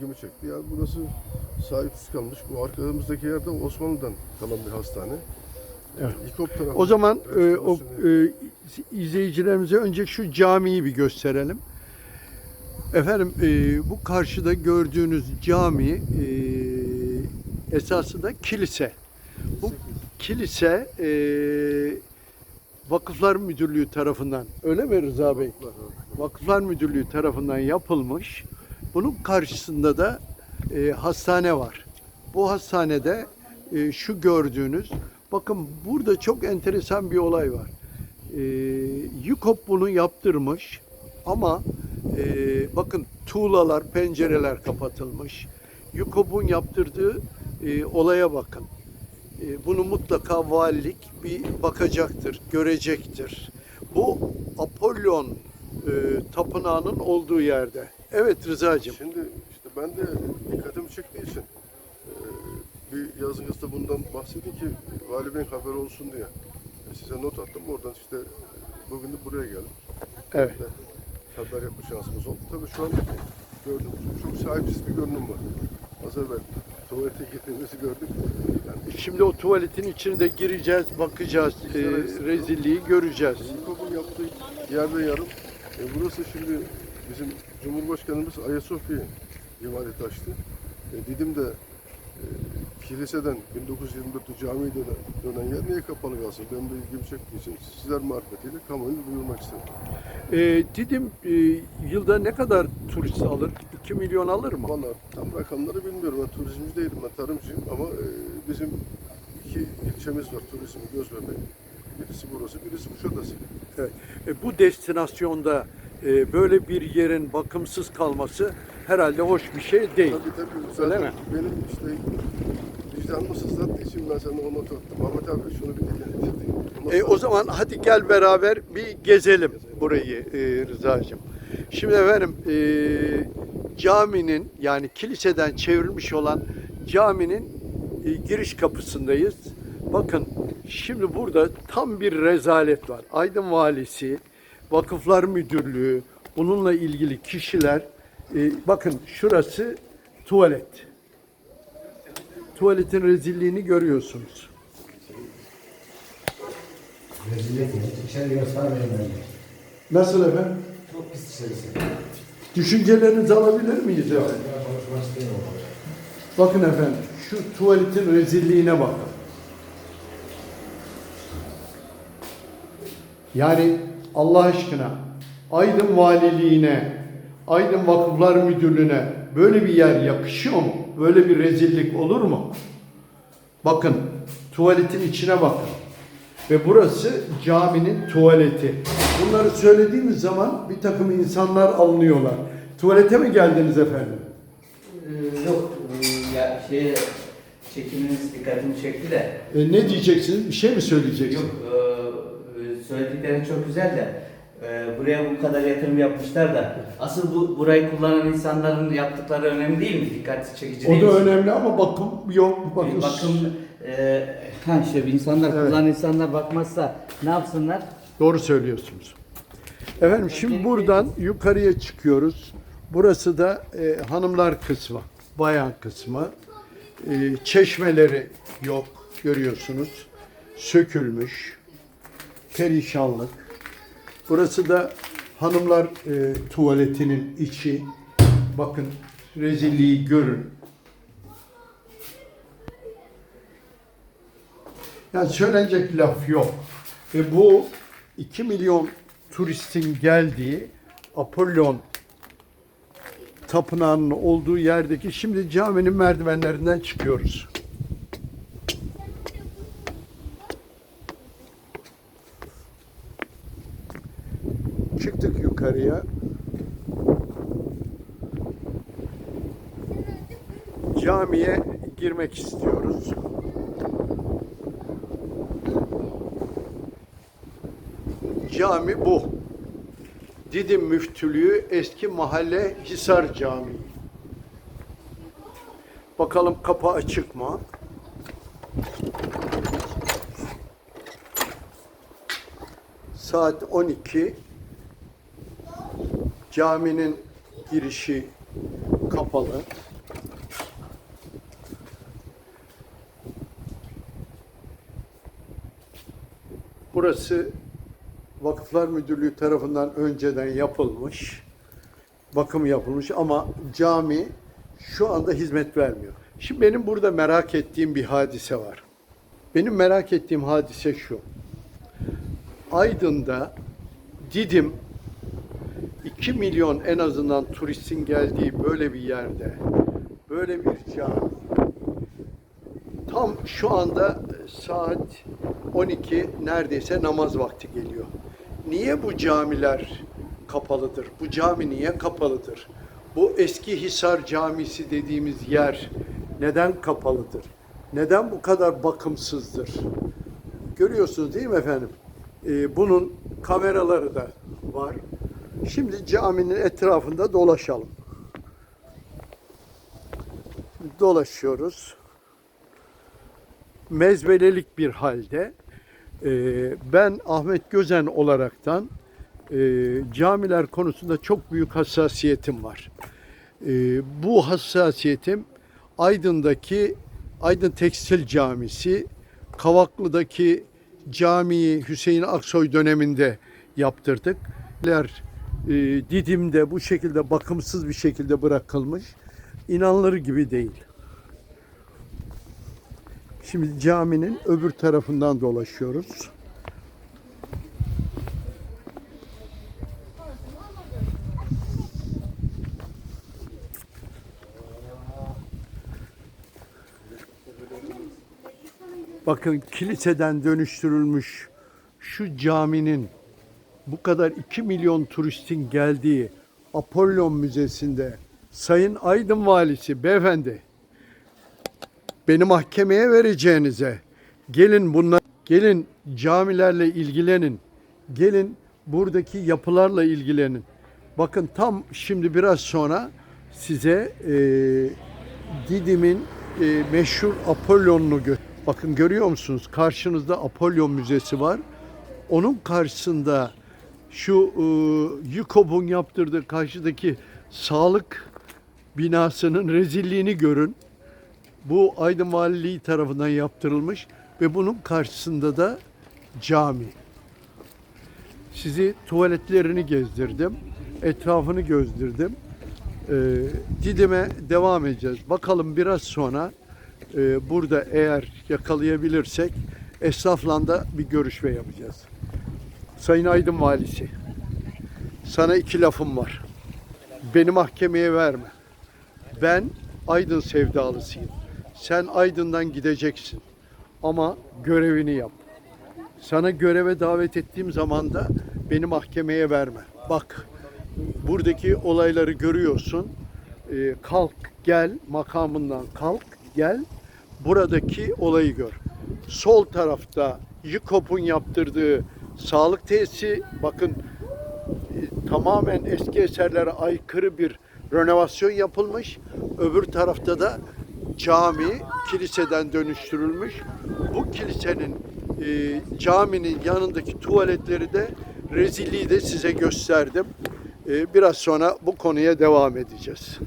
ilgimi çekti. Yani burası sahipsiz kalmış. Bu arkamızdaki yerde Osmanlı'dan kalan bir hastane. Evet. İKOP tarafı. O zaman e, o e, izleyicilerimize önce şu camiyi bir gösterelim. Efendim e, bu karşıda gördüğünüz cami e, esasında kilise. Bu kilise e, Vakıflar Müdürlüğü tarafından öyle mi Rıza Bey? Vakıflar Müdürlüğü tarafından yapılmış. Bunun karşısında da e, hastane var. Bu hastanede e, şu gördüğünüz, bakın burada çok enteresan bir olay var. E, YUKOP bunu yaptırmış ama e, bakın tuğlalar, pencereler kapatılmış. YUKOP'un yaptırdığı e, olaya bakın. E, bunu mutlaka valilik bir bakacaktır, görecektir. Bu Apollon e, tapınağının olduğu yerde. Evet Rıza'cığım. Şimdi işte ben de dikkatimi çektiği için e, bir yazınızda bundan bahsedin ki Vali haberi olsun diye. E, Size not attım. Oradan işte bugün de buraya geldim. Evet. De Haber yapma şansımız oldu. Tabii şu an gördüm çok sahipsiz bir görünüm var. Az evvel tuvalete gittiğimizi gördük. Yani Şimdi o tuvaletin içine de gireceğiz, bakacağız, e, rezilliği göreceğiz. İlkokulun yaptığı yerde yarım. E, burası şimdi bizim Cumhurbaşkanımız Ayasofya'yı imarete açtı. E, Didim'de e, kiliseden 1924'te camiye dönen, dönen yer niye kapalı kalsın? Benim de ilgimi çektiği için sizler marifetiyle kamuoyu duyurmak istedim. E, Didim e, yılda ne kadar turist alır? 2 milyon alır mı? Vallahi tam rakamları bilmiyorum. Ben turizmci değilim, ben tarımcıyım ama e, bizim iki ilçemiz var turizmi göz bebeği. Birisi burası, birisi Kuşadası. Evet. E, bu destinasyonda e, böyle bir yerin bakımsız kalması herhalde hoş bir şey değil. Tabii tabii. Öyle Zaten mi? Benim işte vicdanımı sızlattığı için ben sana o notu attım. Ahmet abi şunu bir dinle. E, o zaman hadi gel beraber bir gezelim burayı e, Rıza'cığım. Şimdi efendim e, caminin yani kiliseden çevrilmiş olan caminin e, giriş kapısındayız. Bakın şimdi burada tam bir rezalet var. Aydın Valisi, Vakıflar Müdürlüğü, bununla ilgili kişiler e, bakın şurası tuvalet. Tuvaletin rezilliğini görüyorsunuz. Rezillik ya. İçeri göstermeyin. Nasıl efendim? Çok pis içerisi. Düşüncelerinizi alabilir miyiz efendim? Bakın efendim, şu tuvaletin rezilliğine bakın. Yani Allah aşkına Aydın Valiliğine, Aydın Vakıflar Müdürlüğü'ne böyle bir yer yakışıyor mu? Böyle bir rezillik olur mu? Bakın, tuvaletin içine bakın. Ve burası caminin tuvaleti. Bunları söylediğimiz zaman bir takım insanlar alınıyorlar. Tuvalete mi geldiniz efendim? Ee, yok ee, ya şey çekiminiz dikkatimi çekti de E, ne diyeceksiniz? Bir şey mi söyleyeceksiniz? yok ee, söyledikleri çok güzel de ee, buraya bu kadar yatırım yapmışlar da asıl bu burayı kullanan insanların yaptıkları önemli değil mi? Dikkat çekici O değil da mi? önemli ama bakım yok. Bakın. Bir bakım ee, ha işte insanlar Evet. kullanan insanlar bakmazsa ne yapsınlar? Doğru söylüyorsunuz. Efendim şimdi buradan yukarıya çıkıyoruz. Burası da e, hanımlar kısmı, bayan kısmı. E, çeşmeleri yok görüyorsunuz. Sökülmüş. Perişanlık. Burası da hanımlar e, tuvaletinin içi. Bakın rezilliği görün. Yani söylenecek laf yok. Ve bu 2 milyon turistin geldiği Apollon tapınağının olduğu yerdeki şimdi caminin merdivenlerinden çıkıyoruz. Çıktık yukarıya. Camiye girmek istiyoruz. Cami bu. Didim Müftülüğü eski mahalle Hisar Camii. Bakalım kapı açık mı? Saat 12. Caminin girişi kapalı. Burası Vakıflar Müdürlüğü tarafından önceden yapılmış, bakım yapılmış ama cami şu anda hizmet vermiyor. Şimdi benim burada merak ettiğim bir hadise var. Benim merak ettiğim hadise şu. Aydın'da Didim 2 milyon en azından turistin geldiği böyle bir yerde böyle bir cami tam şu anda saat 12 neredeyse namaz vakti geliyor. Niye bu camiler kapalıdır? Bu cami niye kapalıdır? Bu eski Hisar Camisi dediğimiz yer neden kapalıdır? Neden bu kadar bakımsızdır? Görüyorsunuz değil mi efendim? Ee, bunun kameraları da var. Şimdi caminin etrafında dolaşalım. Dolaşıyoruz. Mezbelelik bir halde. Ee, ben Ahmet Gözen olaraktan e, camiler konusunda çok büyük hassasiyetim var. Ee, bu hassasiyetim Aydın'daki Aydın Tekstil Camisi, Kavaklı'daki camiyi Hüseyin Aksoy döneminde yaptırdık. E, Didim'de bu şekilde bakımsız bir şekilde bırakılmış. İnanılır gibi değil. Şimdi caminin öbür tarafından dolaşıyoruz. Bakın kiliseden dönüştürülmüş şu caminin bu kadar 2 milyon turistin geldiği Apollon Müzesi'nde Sayın Aydın Valisi beyefendi beni mahkemeye vereceğinize gelin bunlar gelin camilerle ilgilenin. Gelin buradaki yapılarla ilgilenin. Bakın tam şimdi biraz sonra size e, Didim'in e, meşhur Apollon'unu gö- Bakın görüyor musunuz? Karşınızda Apollon Müzesi var. Onun karşısında şu e, YUKOB'un yaptırdığı karşıdaki sağlık binasının rezilliğini görün. Bu Aydın Valiliği tarafından yaptırılmış ve bunun karşısında da cami. Sizi tuvaletlerini gezdirdim, etrafını gözdirdim. Ee, Didim'e devam edeceğiz. Bakalım biraz sonra e, burada eğer yakalayabilirsek esnafla da bir görüşme yapacağız. Sayın Aydın Valisi, sana iki lafım var. Beni mahkemeye verme. Ben Aydın sevdalısıyım. Sen Aydın'dan gideceksin. Ama görevini yap. Sana göreve davet ettiğim zaman da beni mahkemeye verme. Bak buradaki olayları görüyorsun. Ee, kalk gel makamından kalk gel buradaki olayı gör. Sol tarafta YİKOP'un yaptırdığı sağlık tesisi bakın e, tamamen eski eserlere aykırı bir renovasyon yapılmış. Öbür tarafta da cami kiliseden dönüştürülmüş. Bu kilisenin e, caminin yanındaki tuvaletleri de rezilliği de size gösterdim. E, biraz sonra bu konuya devam edeceğiz.